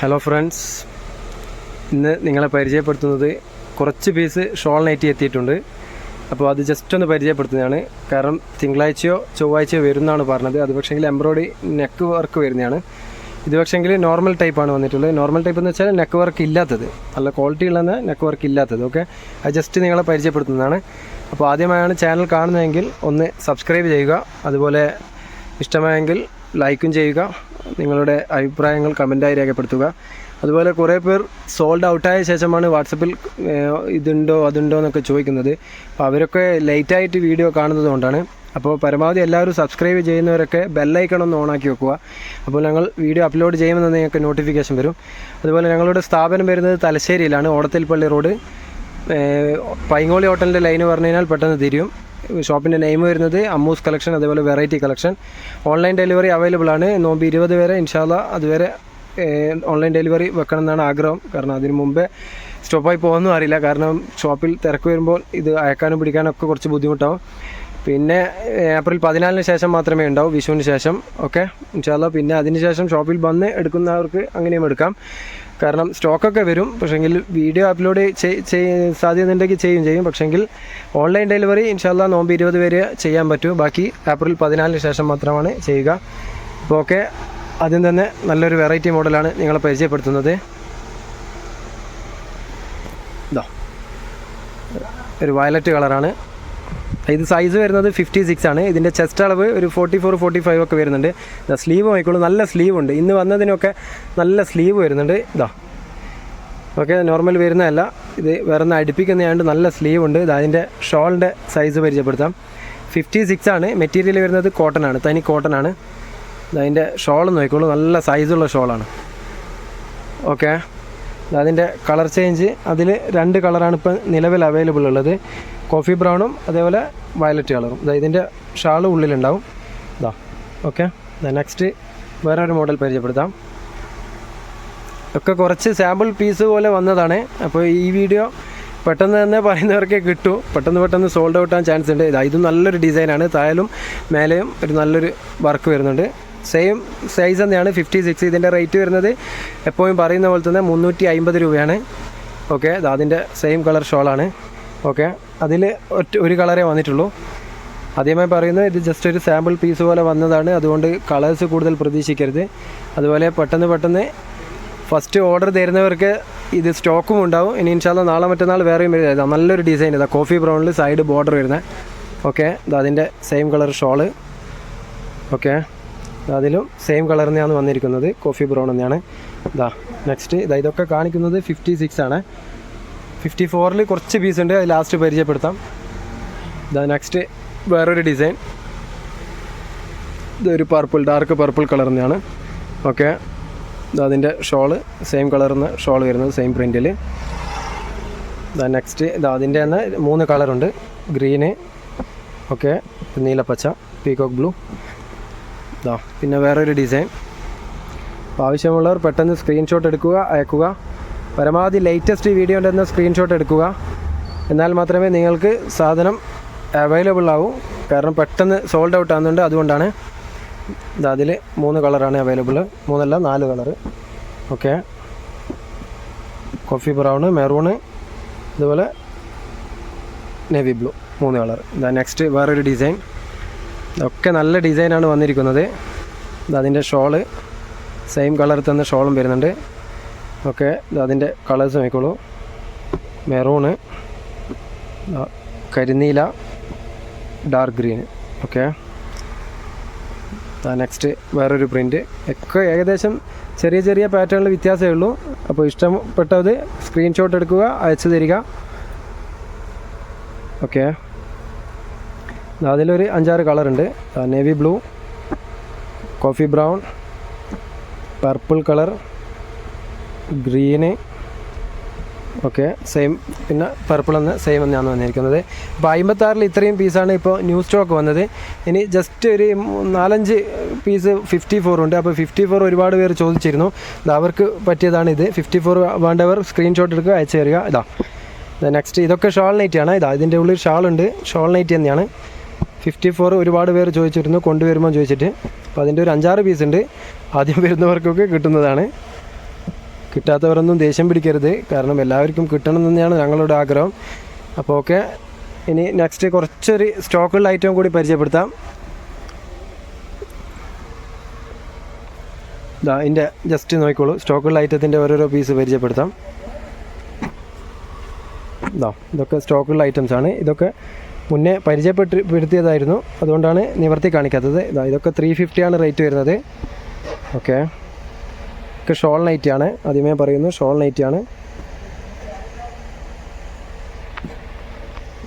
Hello friends ഇന്ന് നിങ്ങളെ പരിചയപ്പെടുത്തുന്നത് കുറച്ച് പീസ് ഷോൾ നൈറ്റി എത്തിയിട്ടുണ്ട്. അപ്പോൾ അത് ജസ്റ്റ് ഒന്ന് പരിചയപ്പെടുത്തുന്നതാണ്. കാരണം തിങ്കളാഴ്ചയോ ചൊവ്വാഴ്ചയോ വരുന്നതാണ് പറഞ്ഞത്. അത് പക്ഷേങ്കിൽ എംബ്രോയിഡറി നെക്ക് വർക്ക് വരുന്നതാണ്. ഇത് പക്ഷേങ്കിൽ നോർമൽ ടൈപ്പാണ് വന്നിട്ടുള്ളത്. നോർമൽ ടൈപ്പ് എന്ന് വെച്ചാൽ നെക്ക് വർക്ക് ഇല്ലാത്തത്. നല്ല ക്വാളിറ്റി ഉള്ള നെക്ക് വർക്ക് ഇല്ലാത്തത്. ഓക്കെ അത് ജസ്റ്റ് നിങ്ങളെ പരിചയപ്പെടുത്തുന്നതാണ്. അപ്പോൾ ആദ്യമായാണ് ചാനൽ കാണുന്നതെങ്കിൽ ഒന്ന് സബ്സ്ക്രൈബ് ചെയ്യുക. അതുപോലെ ഇഷ്ടമായെങ്കിൽ ലൈക്കും ചെയ്യുക. നിങ്ങളുടെ അഭിപ്രായങ്ങൾ കമന്റായി രേഖപ്പെടുത്തുക. അതുപോലെ കുറേ പേർ സോൾഡ് ഔട്ടായ ശേഷമാണ് വാട്സപ്പിൽ ഇതുണ്ടോ അതുണ്ടോ എന്നൊക്കെ ചോദിക്കുന്നത്. അപ്പോൾ അവരൊക്കെ ലേറ്റായിട്ട് വീഡിയോ കാണുന്നത് കൊണ്ടാണ്. അപ്പോൾ പരമാവധി എല്ലാവരും സബ്സ്ക്രൈബ് ചെയ്യുന്നവരൊക്കെ ബെല്ലൈക്കൺ ഒന്ന് ഓണാക്കി വെക്കുക. അപ്പോൾ ഞങ്ങൾ വീഡിയോ അപ്ലോഡ് ചെയ്യുമെന്ന് നിങ്ങൾക്ക് നോട്ടിഫിക്കേഷൻ വരും. അതുപോലെ ഞങ്ങളുടെ സ്ഥാപനം വരുന്നത് തലശ്ശേരിയിലാണ് ഓടത്തിൽപ്പള്ളി റോഡ്. പൈങ്ങോളി ഹോട്ടലിന്റെ ലൈന് പറഞ്ഞു കഴിഞ്ഞാൽ പെട്ടെന്ന് തിരിയും. ഷോപ്പിന്റെ നെയിം വരുന്നത് അമ്മൂസ് കളക്ഷൻ അതേപോലെ variety collection. Online delivery available ആണ്. നോമ്പ് ഇരുപത് വരെ ഇൻഷാല്ല അതുവരെ ഓൺലൈൻ ഡെലിവറി വെക്കണം എന്നാണ് ആഗ്രഹം. കാരണം അതിന് മുമ്പേ സ്റ്റോപ്പായി പോകുമെന്നും അറിയില്ല. കാരണം ഷോപ്പിൽ തിരക്ക് വരുമ്പോൾ ഇത് അയക്കാനും പിടിക്കാനും ഒക്കെ കുറച്ച് ബുദ്ധിമുട്ടാവും. പിന്നെ ഏപ്രിൽ പതിനാലിന് ശേഷം മാത്രമേ ഉണ്ടാവൂ വിഷുവിന് ശേഷം. ഓക്കെ? ഇൻഷാല്ല പിന്നെ അതിന് ശേഷം ഷോപ്പിൽ വന്ന് എടുക്കുന്നവർക്ക് അങ്ങനെയും എടുക്കാം. കാരണം സ്റ്റോക്കൊക്കെ വരും. പക്ഷേങ്കിൽ വീഡിയോ അപ്ലോഡ് സാധ്യതയുണ്ടെങ്കിൽ ചെയ്യും ചെയ്യും. പക്ഷേങ്കിൽ ഓൺലൈൻ ഡെലിവറി ഇൻഷാല്ല നോമ്പ് ഇരുപത് പേര് ചെയ്യാൻ പറ്റും. ബാക്കി ഏപ്രിൽ പതിനാലിന് ശേഷം മാത്രമാണ് ചെയ്യുക. അപ്പോൾ ഓക്കെ? ആദ്യം തന്നെ നല്ലൊരു വെറൈറ്റി മോഡലാണ് നിങ്ങളെ പരിചയപ്പെടുത്തുന്നത്. ഒരു വയലറ്റ് കളറാണ്. ഇത് സൈസ് വരുന്നത് ഫിഫ്റ്റി സിക്സ് ആണ്. ഇതിന്റെ ചെസ്റ്റ് അളവ് ഒരു ഫോർട്ടി ഫോർ ഫോർട്ടി ഫൈവ് ഒക്കെ വരുന്നുണ്ട്. ഇതാ സ്ലീവ് നോക്കിക്കോളൂ. നല്ല സ്ലീവ് ഉണ്ട്. ഇന്ന് വന്നതിനൊക്കെ നല്ല സ്ലീവ് വരുന്നുണ്ട്. ഇതാ ഓക്കെ നോർമൽ വരുന്നതല്ല. ഇത് വേറെ ഒന്ന് അടുപ്പിക്കുന്നതായതുകൊണ്ട് നല്ല സ്ലീവ് ഉണ്ട്. ഇത് അതിന്റെ ഷോളിന്റെ സൈസ് പരിചയപ്പെടുത്താം. ഫിഫ്റ്റി സിക്സ് ആണ്. മെറ്റീരിയൽ വരുന്നത് കോട്ടൺ ആണ്. തനി കോട്ടൺ ആണ്. അതിന്റെ ഷോൾ നോക്കിക്കോളൂ. നല്ല സൈസുള്ള ഷോളാണ് ഓക്കെ. അതിന്റെ കളർ ചേഞ്ച്. അതിൽ രണ്ട് കളറാണ് ഇപ്പം നിലവിൽ അവൈലബിൾ ഉള്ളത്. കോഫി ബ്രൗണും അതേപോലെ വയലറ്റ് കളറും ഇതാ ഇതിന്റെ ഷാൾ ഉള്ളിലുണ്ടാവും. ഇതാ ഓക്കെ നെക്സ്റ്റ് വേറെ ഒരു മോഡൽ പരിചയപ്പെടുത്താം. ഒക്കെ കുറച്ച് സാമ്പിൾ പീസ് പോലെ വന്നതാണ്. അപ്പോൾ ഈ വീഡിയോ പെട്ടെന്ന് തന്നെ പറയുന്നവർക്കേ കിട്ടൂ. പെട്ടെന്ന് പെട്ടെന്ന് സോൾഡ് ഔട്ട് ആവാൻ ചാൻസ് ഉണ്ട്. ഇതും നല്ലൊരു ഡിസൈനാണ് തായാലും മേലെയും ഒരു നല്ലൊരു വർക്ക് വരുന്നുണ്ട്. സെയിം സൈസ് തന്നെയാണ് ഫിഫ്റ്റി സിക്സ് ഇതിന്റെ റേറ്റ് വരുന്നത്. എപ്പോഴും പറയുന്ന പോലെ തന്നെ മുന്നൂറ്റി അമ്പത് രൂപയാണ് ഓക്കെ അതിന്റെ സെയിം കളർ ഷോളാണ് ഓക്കെ അതിൽ ഒറ്റ ഒരു കളറേ വന്നിട്ടുള്ളൂ. ആദ്യമായി പറയുന്നത് ഇത് ജസ്റ്റ് ഒരു സാമ്പിൾ പീസ് പോലെ വന്നതാണ്. അതുകൊണ്ട് കളേഴ്സ് കൂടുതൽ പ്രതീക്ഷിക്കരുത്. അതുപോലെ പെട്ടെന്ന് പെട്ടെന്ന് ഫസ്റ്റ് ഓർഡർ തരുന്നവർക്ക് ഇത് സ്റ്റോക്കും ഉണ്ടാവും. ഇനി ഇൻഷാല്ല നാളെ മറ്റന്നാൾ വേറെയും വരുന്നത് നല്ലൊരു ഡിസൈൻ ഇതാ കോഫി ബ്രൗണിൽ സൈഡ് ബോർഡർ വരുന്നത്. ഓക്കെ അതിന്റെ സെയിം കളർ ഷോൾ ഓക്കെ അതിലും സെയിം കളർ തന്നെയാണ് വന്നിരിക്കുന്നത്. കോഫി ബ്രൗൺ തന്നെയാണ്. ഇതാ നെക്സ്റ്റ് ഇതാ ഇതൊക്കെ കാണിക്കുന്നത് ഫിഫ്റ്റി സിക്സ് ആണ്. ഫിഫ്റ്റി ഫോറിൽ കുറച്ച് പീസ് ഉണ്ട്. അത് ലാസ്റ്റ് പരിചയപ്പെടുത്താം. ഇതാ നെക്സ്റ്റ് വേറൊരു ഡിസൈൻ ഇതൊരു പർപ്പിൾ ഡാർക്ക് പർപ്പിൾ കളർ തന്നെയാണ്. ഓക്കെ അതിന്റെ ഷോൾ സെയിം കളറിന്ന് ഷോൾ വരുന്നത് സെയിം പ്രിന്റിൽ ഇതാ നെക്സ്റ്റ് ഇതാ അതിന്റെ തന്നെ മൂന്ന് കളറുണ്ട് ഗ്രീന് ഓക്കെ നീലപ്പച്ച പീകോക്ക് ബ്ലൂ ഇതാ പിന്നെ വേറൊരു ഡിസൈൻ ആവശ്യമുള്ളവർ പെട്ടെന്ന് സ്ക്രീൻഷോട്ട് എടുക്കുക അയക്കുക. പരമാവധി ലേറ്റസ്റ്റ് വീഡിയോ ഉണ്ടെന്ന് സ്ക്രീൻഷോട്ട് എടുക്കുക. എന്നാൽ മാത്രമേ നിങ്ങൾക്ക് സാധനം അവൈലബിൾ ആവൂ. കാരണം പെട്ടെന്ന് സോൾഡ് ഔട്ട് ആകുന്നുണ്ട് അതുകൊണ്ടാണ് അതിൽ മൂന്ന് കളറാണ് അവൈലബിൾ മൂന്നല്ല നാല് colour okay coffee brown maroon ഇതുപോലെ നേവി ബ്ലൂ മൂന്ന് കളർ ഇതാ നെക്സ്റ്റ് വേറൊരു ഡിസൈൻ ഒക്കെ നല്ല ഡിസൈനാണ് വന്നിരിക്കുന്നത്. അതിന്റെ ഷോൾ. സെയിം കളർ തന്നെ ഷോളും വരുന്നുണ്ട്. ഓക്കെ അതിന്റെ കളേഴ്സ് നോക്കിക്കോളൂ. മെറൂണ്. കരിനീല. ഡാർക്ക് ഗ്രീൻ ഓക്കെ നെക്സ്റ്റ് വേറൊരു പ്രിന്റ് ഒക്കെ ഏകദേശം ചെറിയ ചെറിയ പാറ്റേണിൽ വ്യത്യാസമേ ഉള്ളൂ. അപ്പോൾ ഇഷ്ടപ്പെട്ടത് സ്ക്രീൻഷോട്ട് എടുക്കുക അയച്ചു തരിക. ഓക്കെ. അതിലൊരു അഞ്ചാറ് കളറുണ്ട്. Navy blue coffee brown purple colour green okay same പിന്നെ പർപ്പിൾ എന്ന് സെയിം എന്നാണ് വന്നിരിക്കുന്നത്. അപ്പോൾ അമ്പത്താറിൽ ഇത്രയും പീസാണ് ഇപ്പോൾ ന്യൂ സ്റ്റോക്ക് വന്നത്. ഇനി ജസ്റ്റ് ഒരു നാലഞ്ച് പീസ് ഫിഫ്റ്റി ഫോർ ഉണ്ട്. അപ്പോൾ ഫിഫ്റ്റി ഫോർ ഒരുപാട് പേര് ചോദിച്ചിരുന്നു. അവർക്ക് പറ്റിയതാണ് ഇത്. ഫിഫ്റ്റി ഫോർ വേണ്ടവർ സ്ക്രീൻഷോട്ട് എടുക്കുക അയച്ചു തരിക. ഇതാ നെക്സ്റ്റ് ഇതൊക്കെ ഷോൾ ആണ്. ഇതാ ഇതിന്റെ ഉള്ളിൽ ഷാൾ ഉണ്ട്. ഷോൾ നൈറ്റ് തന്നെയാണ്. ഫിഫ്റ്റി ഫോർ ഒരുപാട് പേര് ചോദിച്ചിരുന്നു കൊണ്ടുവരുമ്പോൾ ചോദിച്ചിട്ട്. അപ്പോൾ അതിന്റെ ഒരു അഞ്ചാറ് പീസ് ഉണ്ട്. ആദ്യം വരുന്നവർക്കൊക്കെ കിട്ടുന്നതാണ്. കിട്ടാത്തവരൊന്നും ദേഷ്യം പിടിക്കരുത്. കാരണം എല്ലാവർക്കും കിട്ടണം തന്നെയാണ് ഞങ്ങളുടെ ആഗ്രഹം. അപ്പോൾ ഓക്കെ ഇനി നെക്സ്റ്റ് കുറച്ചൊരു സ്റ്റോക്കുള്ള ഐറ്റം കൂടി പരിചയപ്പെടുത്താം. ഇതാ ഇതിന്റെ ജസ്റ്റ് നോക്കിക്കോളൂ. സ്റ്റോക്കുള്ള ഐറ്റത്തിന്റെ ഓരോരോ പീസ് പരിചയപ്പെടുത്താം. ഇതാ ഇതൊക്കെ സ്റ്റോക്കുള്ള ഐറ്റംസ് ആണ്. ഇതൊക്കെ മുന്നേ പരിചയപ്പെട്ട് പെടുത്തിയതായിരുന്നു. അതുകൊണ്ടാണ് നിവർത്തി കാണിക്കാത്തത്. ഇതാ ഇതൊക്കെ ത്രീ ഫിഫ്റ്റിയാണ് റേറ്റ് വരുന്നത്. ഓക്കെ ഒക്കെ ഷോൾ നൈറ്റി ആണ്. ആദ്യമേ പറയുന്നു ഷോൾ നൈറ്റി ആണ്.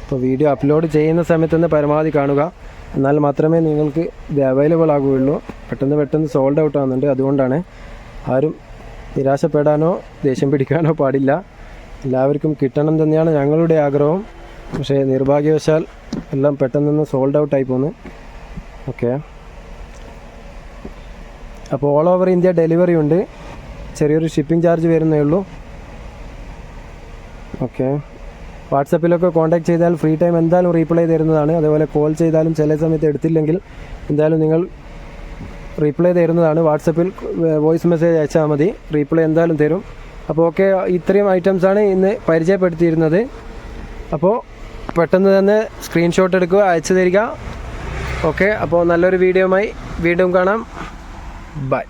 ഇപ്പോൾ വീഡിയോ അപ്ലോഡ് ചെയ്യുന്ന സമയത്ത് തന്നെ പരമാവധി കാണുക. എന്നാൽ മാത്രമേ നിങ്ങൾക്ക് ഇത് അവൈലബിൾ ആകുകയുള്ളൂ. പെട്ടെന്ന് പെട്ടെന്ന് സോൾഡ് ഔട്ട് ആകുന്നുണ്ട് അതുകൊണ്ടാണ് ആരും നിരാശപ്പെടാനോ ദേഷ്യം പിടിക്കാനോ പാടില്ല. എല്ലാവർക്കും കിട്ടണം തന്നെയാണ് ഞങ്ങളുടെ ആഗ്രഹം. പക്ഷേ നിർഭാഗ്യവശാൽ എല്ലാം പെട്ടെന്ന് സോൾഡ് ഔട്ട് ആയി പോന്നു. ഓക്കെ അപ്പോൾ ഓൾ ഓവർ ഇന്ത്യ ഡെലിവറി ഉണ്ട്. ചെറിയൊരു ഷിപ്പിംഗ് ചാർജ് വരുന്നേ ഉള്ളൂ. ഓക്കെ വാട്സപ്പിലൊക്കെ കോൺടാക്ട് ചെയ്താൽ ഫ്രീ ടൈം എന്തായാലും റീപ്ലൈ തരുന്നതാണ്. അതേപോലെ കോൾ ചെയ്താലും ചില സമയത്ത് എടുത്തില്ലെങ്കിൽ എന്തായാലും നിങ്ങൾ റീപ്ലൈ തരുന്നതാണ്. വാട്സപ്പിൽ വോയിസ് മെസ്സേജ് അയച്ചാൽ മതി. റീപ്ലൈ എന്തായാലും തരും. അപ്പോൾ ഓക്കെ ഇത്രയും ഐറ്റംസാണ് ഇന്ന് പരിചയപ്പെടുത്തിയിരുന്നത്. അപ്പോൾ പെട്ടെന്ന് തന്നെ സ്ക്രീൻഷോട്ട് എടുക്കുക അയച്ചു തരിക. ഓക്കെ അപ്പോൾ നല്ലൊരു വീഡിയോയുമായി വീണ്ടും കാണാം. ബൈ